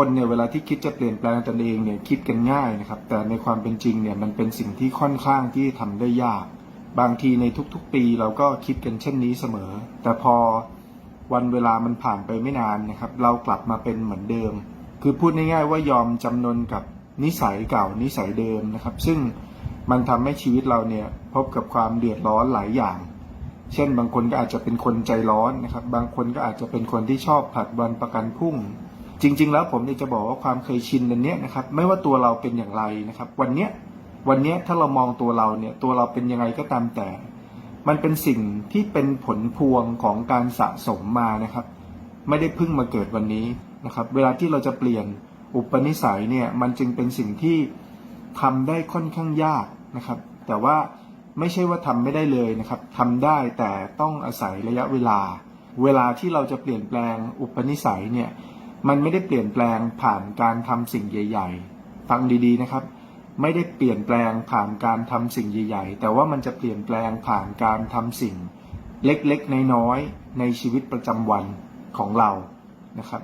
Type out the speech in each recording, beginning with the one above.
คนเนี่ยเวลาที่คิดจะเปลี่ยนแปลงตนเองเนี่ยคิดกันง่ายนะครับ แต่ในความเป็นจริงเนี่ยมันเป็นสิ่งที่ค่อนข้างที่ทำได้ยาก บางทีในทุกๆ ปีเราก็คิดกันเช่นนี้เสมอ แต่พอวันเวลามันผ่านไปไม่นานนะครับ เรากลับมาเป็นเหมือนเดิม คือพูดง่ายๆว่ายอมจำนนกับนิสัยเก่านิสัยเดิมนะครับ ซึ่งมันทำให้ชีวิตเราเนี่ยพบกับความเดือดร้อนหลายอย่าง เช่น บางคนก็อาจจะเป็นคนใจร้อนนะครับ บางคนก็อาจจะเป็นคนที่ชอบผลัดวันประกันพรุ่ง จริง ๆ แล้วผมอยากจะบอกว่าความเคยชินอันนี้นะครับไม่ว่าตัวเราเป็นอย่างไรนะครับ วันเนี้ยวันเนี้ยถ้าเรามองตัวเราเนี่ยตัวเราเป็นยังไงก็ตามแต่ มันเป็นสิ่งที่เป็นผลพวงของการสะสมมานะครับ ไม่ได้เพิ่งมาเกิดวันนี้นะครับ เวลาที่เราจะเปลี่ยนอุปนิสัยเนี่ยมันจึงเป็นสิ่งที่ทำได้ค่อนข้างยากนะครับ แต่ว่าไม่ใช่ว่าทำไม่ได้เลยนะครับทำได้แต่ต้องอาศัยระยะเวลา เวลาที่เราจะเปลี่ยนแปลงอุปนิสัยเนี่ย มันไม่ได้เปลี่ยนแปลงผ่านการทำสิ่งใหญ่ ๆ ฟังดีๆนะครับ ไม่ได้เปลี่ยนแปลงผ่านการทำสิ่งใหญ่ ๆ แต่ว่ามันจะเปลี่ยนแปลงผ่านการทำสิ่ง เล็กๆ น้อยๆ ในชีวิตประจำวันของเรานะครับ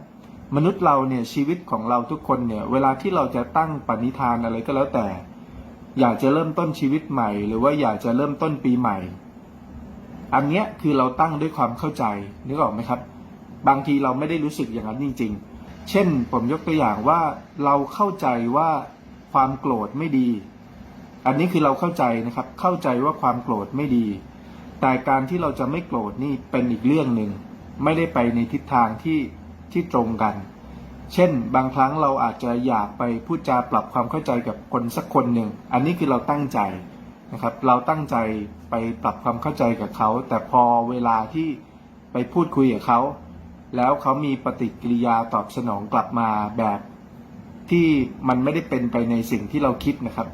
มนุษย์เราเนี่ยชีวิตของเราทุกคนเนี่ยเวลาที่เราจะตั้งปณิธานอะไรก็แล้วแต่ อยากจะเริ่มต้นชีวิตใหม่ หรือว่าอยากจะเริ่มต้นปีใหม่ อันเนี้ยคือเราตั้งด้วยความเข้าใจนึกออกไหมครับ บางทีเราไม่ได้รู้สึกอย่างนั้นจริง ๆ เช่นผมยกตัวอย่างว่าเราเข้าใจว่าความโกรธไม่ดี อันนี้คือเราเข้าใจนะครับ เข้าใจว่าความโกรธไม่ดี แต่การที่เราจะไม่โกรธนี่เป็นอีกเรื่องหนึ่ง ไม่ได้ไปในทิศทางที่ที่ตรงกัน เช่น บางครั้งเราอาจจะอยากไปพูดจาปรับความเข้าใจกับคนสักคนหนึ่ง อันนี้คือเราตั้งใจนะครับ เราตั้งใจไปปรับความเข้าใจกับเขา แต่พอเวลาที่ไปพูดคุยกับเขา แล้วเขามีปฏิกิริยาตอบสนองกลับมาแบบที่มันไม่ได้เป็นไปในสิ่งที่เราคิดนะครับ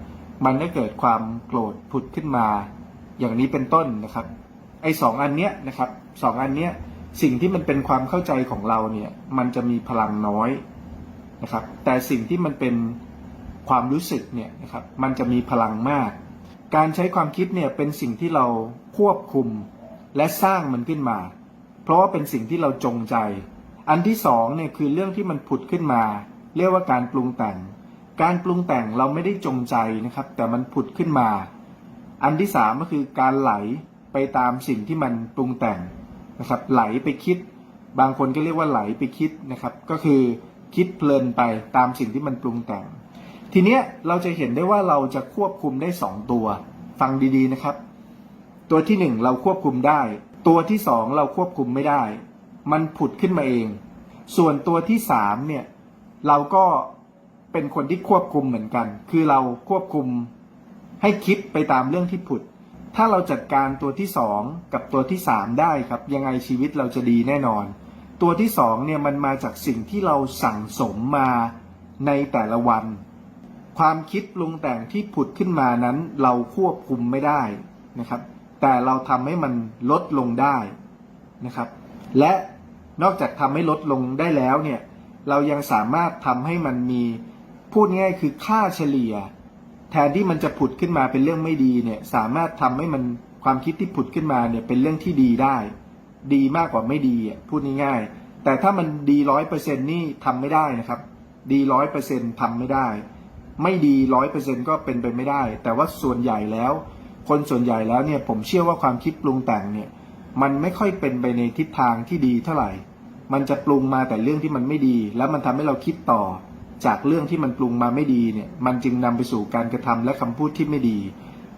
มันก็เกิดความโกรธผุดขึ้นมา อย่างนี้เป็นต้นนะครับ ไอ้สองอันเนี้ยนะครับสองอันเนี้ยสิ่งที่มันเป็นความเข้าใจของเราเนี่ยมันจะมีพลังน้อยนะครับ แต่สิ่งที่มันเป็นความรู้สึกเนี่ยนะครับ มันจะมีพลังมาก การใช้ความคิดเนี่ยเป็นสิ่งที่เราควบคุมและสร้างมันขึ้นมา ราะว่าเป็นสิ่งที่เราจงใจ อันที่สองเนี่ยคือเรื่องที่มันผุดขึ้นมา เรียกว่าการปรุงแต่ง การปรุงแต่งเราไม่ได้จงใจนะครับ แต่มันผุดขึ้นมา อันที่สามก็คือการไหลไปตามสิ่งที่มันปรุงแต่งนะครับไหลไปคิด บางคนก็เรียกว่าไหลไปคิดนะครับ ก็คือคิดเพลินไปตามสิ่งที่มันปรุงแต่ง ทีเนี้ยเราจะเห็นได้ว่าเราจะควบคุมได้สองตัว ฟังดีๆนะครับ ตัวที่หนึ่งเราควบคุมได้ ตัวที่สองเราควบคุมไม่ได้ มันผุดขึ้นมาเอง ส่วนตัวที่สามเนี่ย เราก็เป็นคนที่ควบคุมเหมือนกัน คือเราควบคุมให้คิดไปตามเรื่องที่ผุด ถ้าเราจัดการตัวที่สองกับตัวที่สามได้ครับ ยังไงชีวิตเราจะดีแน่นอน ตัวที่สองเนี่ยมันมาจากสิ่งที่เราสั่งสมมาในแต่ละวัน ความคิดปรุงแต่งที่ผุดขึ้นมานั้นเราควบคุมไม่ได้นะครับ แต่เราทำให้มันลดลงได้นะครับ และนอกจากทำให้ลดลงได้แล้วเนี่ยเรายังสามารถทำให้มันมีพูดง่ายคือค่าเฉลี่ย แทนที่มันจะผุดขึ้นมาเป็นเรื่องไม่ดีเนี่ยสามารถทำให้มันความคิดที่ผุดขึ้นมาเนี่ยเป็นเรื่องที่ดีได้ ดีมากกว่าไม่ดีอะพูดง่ายๆแต่ถ้ามันดีร้อยเปอร์เซ็นนี่ทำไม่ได้นะครับ ดีร้อยเปอร์เซ็นทำไม่ได้ ไม่ดีร้อยเปอร์เซ็นก็เป็นไปไม่ได้ แต่ว่าส่วนใหญ่แล้ว คนส่วนใหญ่แล้วเนี่ยผมเชื่อว่าความคิดปรุงแต่งเนี่ยมันไม่ค่อยเป็นไปในทิศทางที่ดีเท่าไหร่ มันจะปรุงมาแต่เรื่องที่มันไม่ดี แล้วมันทำให้เราคิดต่อ จากเรื่องที่มันปรุงมาไม่ดีเนี่ยมันจึงนำไปสู่การกระทำและคำพูดที่ไม่ดี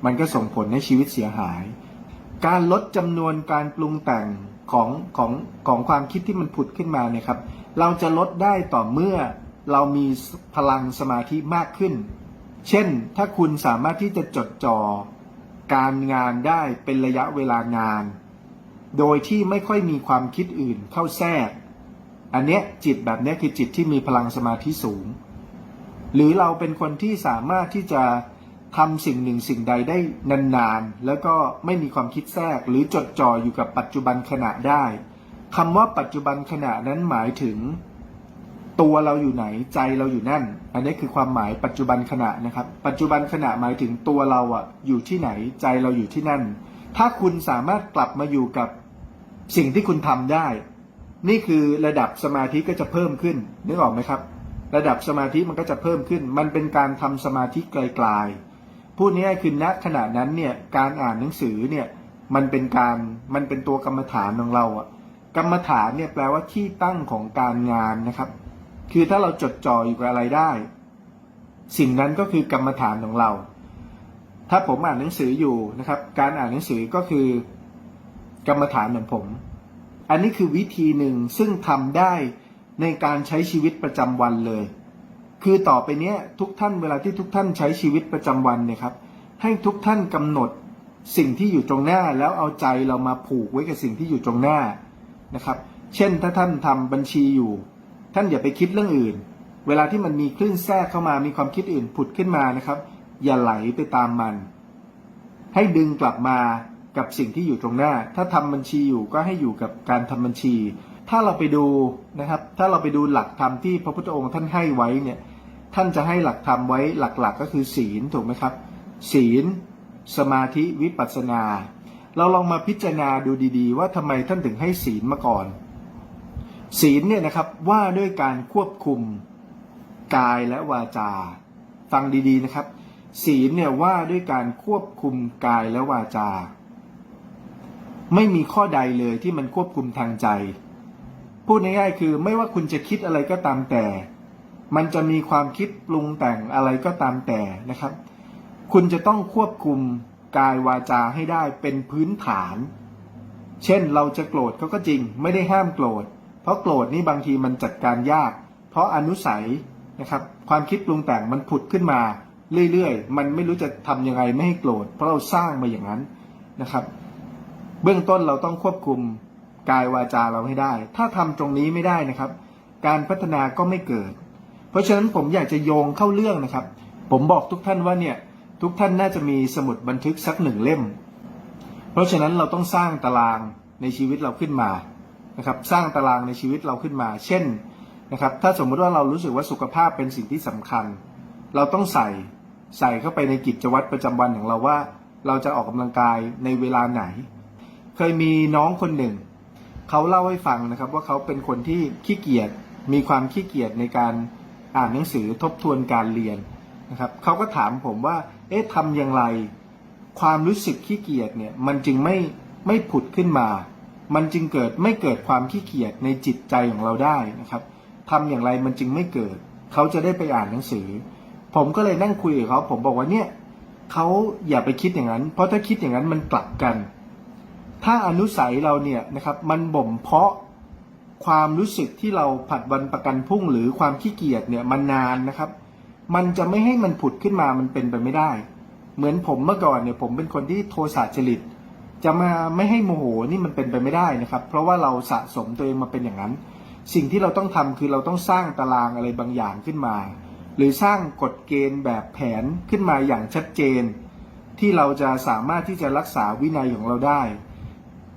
มันก็ส่งผลให้ชีวิตเสียหาย การลดจำนวนการปรุงแต่งของของของความคิดที่มันผุดขึ้นมาเนี่ยครับ เราจะลดได้ต่อเมื่อเรามีพลังสมาธิมากขึ้น เช่น ถ้าคุณสามารถที่จะจดจ่อ การงานได้เป็นระยะเวลานาน โดยที่ไม่ค่อยมีความคิดอื่นเข้าแทรก อันเนี้ยจิตแบบเนี้ยคือจิตที่มีพลังสมาธิสูง หรือเราเป็นคนที่สามารถที่จะทำสิ่งหนึ่งสิ่งใดได้นานๆ แล้วก็ไม่มีความคิดแทรก หรือจดจ่ออยู่กับปัจจุบันขณะได้คำว่าปัจจุบันขณะนั้นหมายถึง ตัวเราอยู่ไหนใจเราอยู่นั่น อันนี้คือความหมายปัจจุบันขณะนะครับ ปัจจุบันขณะหมายถึงตัวเราอะอยู่ที่ไหนใจเราอยู่ที่นั่น ถ้าคุณสามารถกลับมาอยู่กับสิ่งที่คุณทำได้ นี่คือระดับสมาธิก็จะเพิ่มขึ้นนึกออกไหมครับ ระดับสมาธิมันก็จะเพิ่มขึ้น มันเป็นการทำสมาธิไกลๆพูดง่ายคือณขณะนั้นเนี่ยการอ่านหนังสือเนี่ยมันเป็นการมันเป็นตัวกรรมฐานของเราอะกรรมฐานเนี่ยแปลว่าที่ตั้งของการงานนะครับ คือถ้าเราจดจ่ออยู่กับอะไรได้ สิ่งนั้นก็คือกรรมฐานของเรา ถ้าผมอ่านหนังสืออยู่นะครับ การอ่านหนังสือก็คือกรรมฐานของผม อันนี้คือวิธีหนึ่งซึ่งทำได้ในการใช้ชีวิตประจำวันเลย คือต่อไปเนี้ยทุกท่านเวลาที่ทุกท่านใช้ชีวิตประจำวันเนี่ยครับ ให้ทุกท่านกำหนดสิ่งที่อยู่ตรงหน้าแล้วเอาใจเรามาผูกไว้กับสิ่งที่อยู่ตรงหน้านะครับ เช่นถ้าท่านทำบัญชีอยู่ ท่านอย่าไปคิดเรื่องอื่น เวลาที่มันมีคลื่นแทรกเข้ามามีความคิดอื่นผุดขึ้นมานะครับ อย่าไหลไปตามมัน ให้ดึงกลับมากับสิ่งที่อยู่ตรงหน้า ถ้าทำบัญชีอยู่ก็ให้อยู่กับการทำบัญชี ถ้าเราไปดูนะครับ ถ้าเราไปดูหลักธรรมที่พระพุทธองค์ท่านให้ไว้เนี่ย ท่านจะให้หลักธรรมไว้หลักๆ ก็คือศีลถูกไหมครับ ศีล สมาธิ วิปัสสนา เราลองมาพิจารณาดูดีๆ ว่าทำไมท่านถึงให้ศีลมาก่อน ศีลเนี่ยนะครับว่าด้วยการควบคุมกายและวาจา ฟังดีๆนะครับ ศีลเนี่ยว่าด้วยการควบคุมกายและวาจา ไม่มีข้อใดเลยที่มันควบคุมทางใจ พูดง่ายๆคือไม่ว่าคุณจะคิดอะไรก็ตามแต่ มันจะมีความคิดปรุงแต่งอะไรก็ตามแต่นะครับ คุณจะต้องควบคุมกายวาจาให้ได้เป็นพื้นฐาน เช่นเราจะโกรธเขาก็จริง ไม่ได้ห้ามโกรธ เพราะโกรธนี่บางทีมันจัดการยาก เพราะอนุสัยนะครับความคิดปรุงแต่งมันผุดขึ้นมาเรื่อยๆ มันไม่รู้จะทำยังไงไม่ให้โกรธ เพราะเราสร้างมาอย่างนั้นนะครับ เบื้องต้นเราต้องควบคุมกายวาจาเราให้ได้ ถ้าทำตรงนี้ไม่ได้นะครับ การพัฒนาก็ไม่เกิด เพราะฉะนั้นผมอยากจะโยงเข้าเรื่องนะครับ ผมบอกทุกท่านว่าเนี่ยทุกท่านน่าจะมีสมุดบันทึกสักหนึ่งเล่ม เพราะฉะนั้นเราต้องสร้างตารางในชีวิตเราขึ้นมา นะครับสร้างตารางในชีวิตเราขึ้นมา เช่นนะครับถ้าสมมุติว่าเรารู้สึกว่าสุขภาพเป็นสิ่งที่สำคัญ เราต้องใส่ใส่เข้าไปในกิจวัตรประจำวันของเราว่า เราจะออกกำลังกายในเวลาไหน เคยมีน้องคนหนึ่ง เขาเล่าให้ฟังนะครับว่าเขาเป็นคนที่ขี้เกียจมีความขี้เกียจในการอ่านหนังสือทบทวนการเรียนนะครับเขาก็ถามผมว่า เอ๊ะทำอย่างไร ความรู้สึกขี้เกียจเนี่ยมันจึงไม่ไม่ผุดขึ้นมา มันจึงเกิดไม่เกิดความขี้เกียจในจิตใจของเราได้นะครับทำอย่างไรมันจึงไม่เกิด เขาจะได้ไปอ่านหนังสือ ผมก็เลยนั่งคุยกับเขา ผมบอกว่าเนี่ยเขาอย่าไปคิดอย่างนั้น เพราะถ้าคิดอย่างนั้นมันกลับกัน ถ้าอนุสัยเราเนี่ยนะครับ มันบ่มเพาะความรู้สึกที่เราผัดวันประกันพรุ่งหรือความขี้เกียจเนี่ยมันนานนะครับ มันจะไม่ให้มันผุดขึ้นมามันเป็นไปไม่ได้ เหมือนผมเมื่อก่อนเนี่ยผมเป็นคนที่โทสะจริต จะมาไม่ให้โมโหนี่มันเป็นไปไม่ได้นะครับ เพราะว่าเราสะสมตัวเองมาเป็นอย่างนั้น สิ่งที่เราต้องทำคือเราต้องสร้างตารางอะไรบางอย่างขึ้นมา หรือสร้างกฎเกณฑ์แบบแผนขึ้นมาอย่างชัดเจน ที่เราจะสามารถที่จะรักษาวินัยของเราได้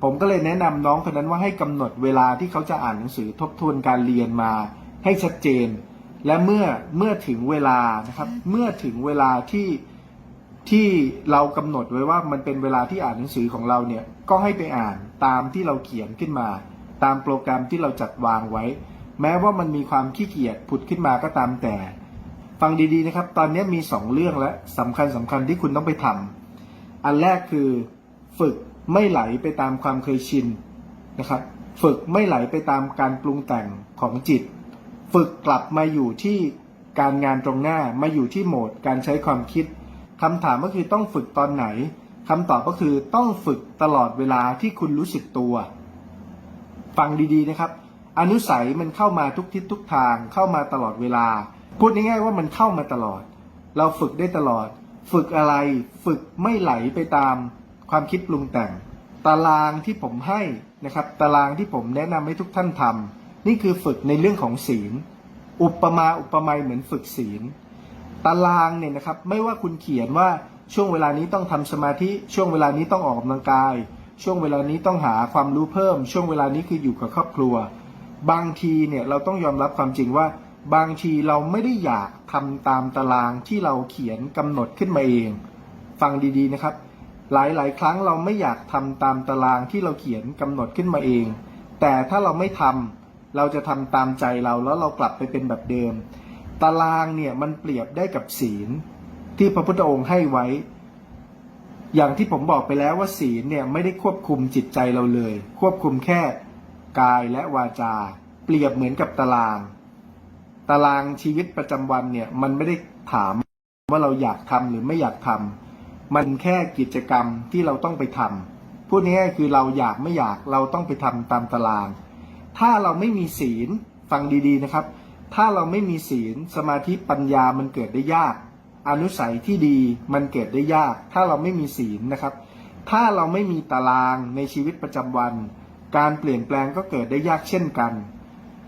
ผมก็เลยแนะนำน้องคนนั้นว่าให้กำหนดเวลาที่เขาจะอ่านหนังสือทบทวนการเรียนมา ให้ชัดเจน และเมื่อเมื่อถึงเวลานะครับเมื่อถึงเวลาที่ ที่เรากำหนดไว้ว่ามันเป็นเวลาที่อ่านหนังสือของเราเนี่ยก็ให้ไปอ่านตามที่เราเขียนขึ้นมา ตามโปรแกรมที่เราจัดวางไว้ แม้ว่ามันมีความขี้เกียจผุดขึ้นมาก็ตามแต่ ฟังดีๆนะครับ ตอนนี้มีสองเรื่องและสำคัญสำคัญที่คุณต้องไปทำอันแรกคือฝึกไม่ไหลไปตามความเคยชินนะครับ ฝึกไม่ไหลไปตามการปรุงแต่งของจิต ฝึกกลับมาอยู่ที่การงานตรงหน้ามาอยู่ที่โหมดการใช้ความคิด คำถามก็คือต้องฝึกตอนไหนคำตอบก็คือต้องฝึกตลอดเวลาที่คุณรู้สึกตัว ฟังดีๆนะครับ อนุสัยมันเข้ามาทุกทิศทุกทางเข้ามาตลอดเวลา พูดง่ายๆว่ามันเข้ามาตลอด เราฝึกได้ตลอด ฝึกอะไร ฝึกไม่ไหลไปตามความคิดปรุงแต่ง ตารางที่ผมให้นะครับ ตารางที่ผมแนะนำให้ทุกท่านทำนี่คือฝึกในเรื่องของศีล อุปมาอุปไมยเหมือนฝึกศีล ตารางเนี่ยนะครับไม่ว่าคุณเขียนว่าช่วงเวลานี้ต้องทำสมาธิช่วงเวลานี้ต้องออกกำลังกาย ช่วงเวลานี้ต้องหาความรู้เพิ่ม ช่วงเวลานี้คืออยู่กับครอบครัว บางทีเนี่ยเราต้องยอมรับความจริงว่า บางทีเราไม่ได้อยากทำตามตารางที่เราเขียนกำหนดขึ้นมาเอง ฟังดีๆนะครับ หลายๆ ครั้งเราไม่อยากทำตามตารางที่เราเขียนกำหนดขึ้นมาเอง แต่ถ้าเราไม่ทำเราจะทำตามใจเราแล้วเรากลับไปเป็นแบบเดิม ตารางเนี่ยมันเปรียบได้กับศีลที่พระพุทธองค์ให้ไว้ อย่างที่ผมบอกไปแล้วว่าศีลเนี่ยไม่ได้ควบคุมจิตใจเราเลย ควบคุมแค่กายและวาจา เปรียบเหมือนกับตาราง ตารางชีวิตประจำวันเนี่ยมันไม่ได้ถามว่าเราอยากทำหรือไม่อยากทำมันแค่กิจกรรมที่เราต้องไปทำพูดง่ายๆคือเราอยากไม่อยากเราต้องไปทำตามตาราง ถ้าเราไม่มีศีลฟังดีๆนะครับ ถ้าเราไม่มีศีลสมาธิปัญญามันเกิดได้ยาก อนุสัยที่ดีมันเกิดได้ยาก ถ้าเราไม่มีศีลนะครับ ถ้าเราไม่มีตารางในชีวิตประจำวัน การเปลี่ยนแปลงก็เกิดได้ยากเช่นกัน